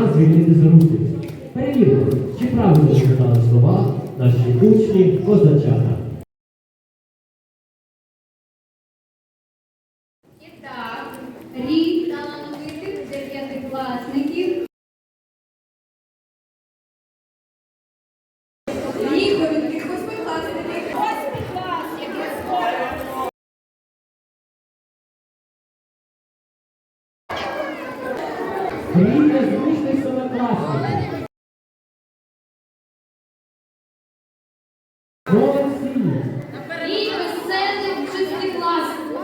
ми звільнити за руки. Перевіримо, чи правильно читали слова наші учні козачата. Молодці! Рік веселих шестикласників.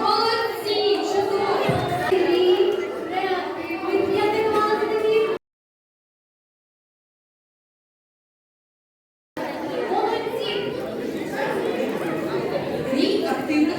Молодці, чудово! Рік креативних п'ятикласників. Молодці! Рік активних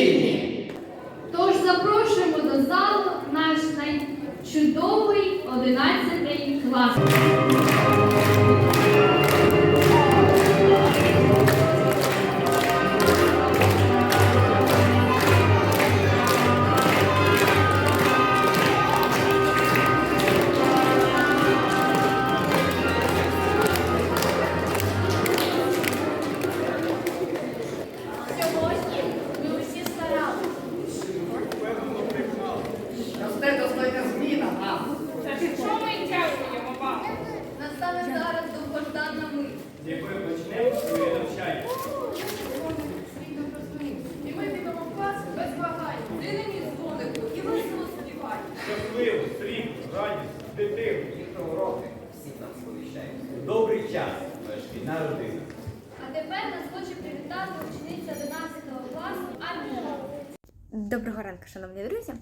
вільні. Тож запрошуємо до залу наш найчудовий 11 клас. Доброго ранку, шановні друзі.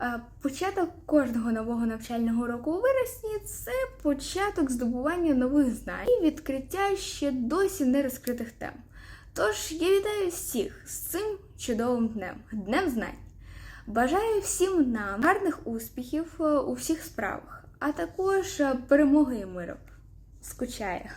Е, Початок кожного нового навчального року у вересні це початок здобування нових знань і відкриття ще досі не розкритих тем. Тож я вітаю всіх з цим чудовим днем, днем знань. Бажаю всім нам гарних успіхів е, у всіх справах, а також е, перемоги і миру. Скучаю.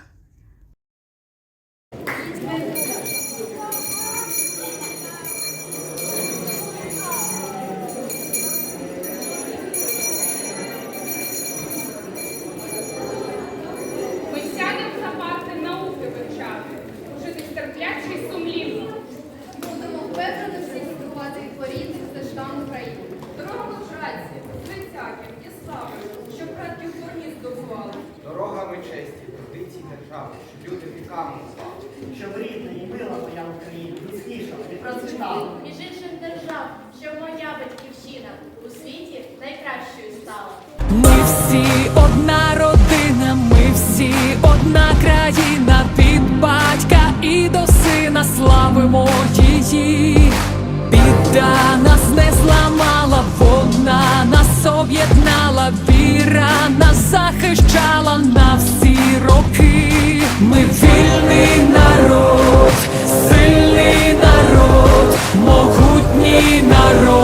Держави, люди віками слави. щоб рідна і мила моя Україна міцнішала і процвітала. Між інших держав, щоб моя батьківщина у світі найкращою стала. Ми всі одна родина, ми всі одна країна, від батька і до сина славимо її. Біда нас не зламала, вона нас об'єднала, віра нас захищала barro.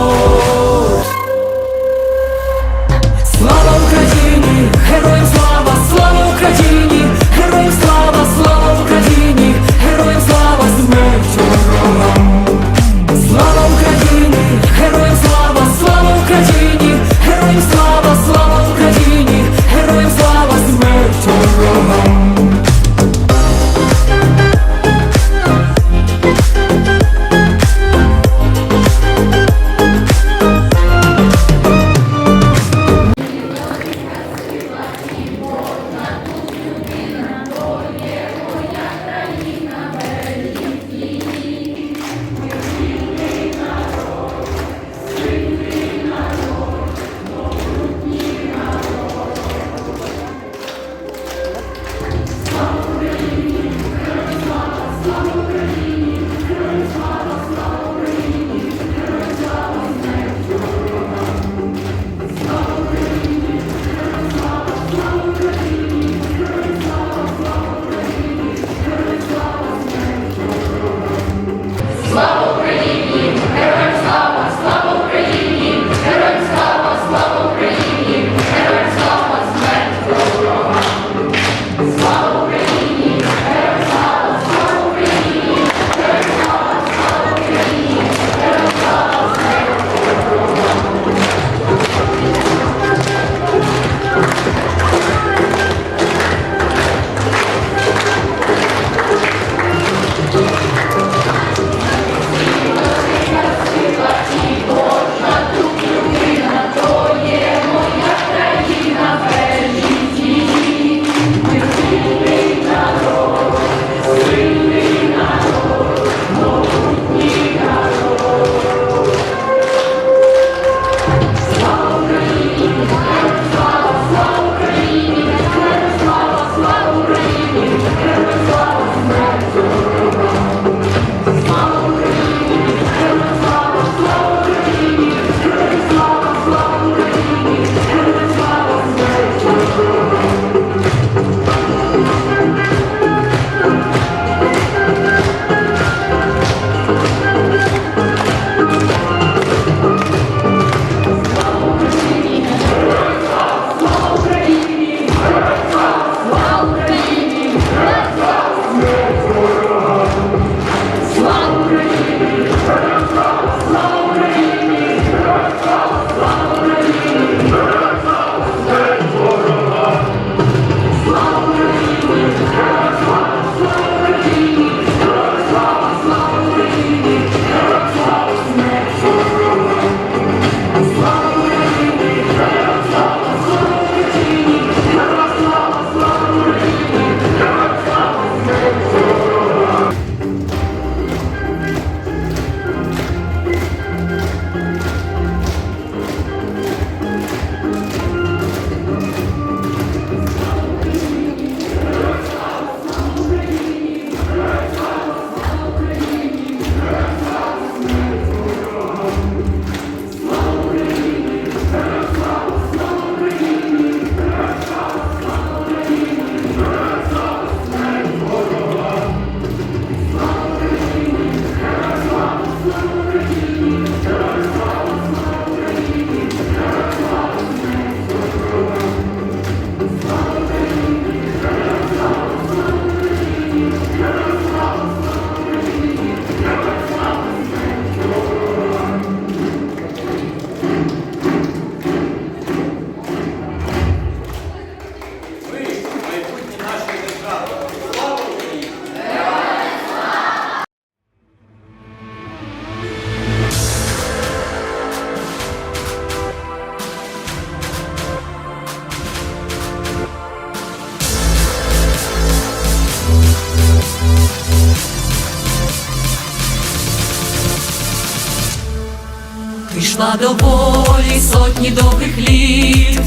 Пішла до волі сотні добрих літ,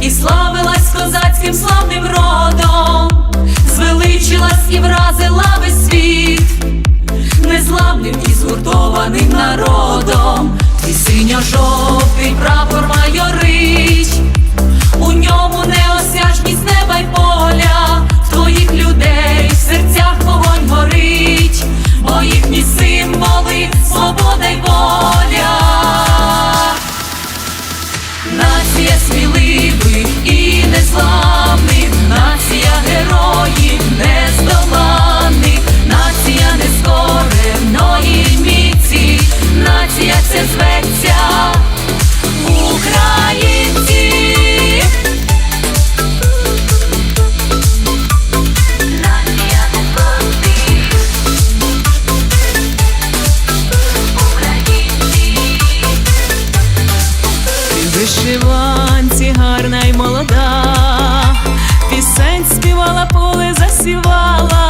і славилась козацьким славним родом, звеличилась і вразила весь світ, незламним і згуртованим народом, і синьо жовтий прапор майорить. молода, пісень співала, поле засівала.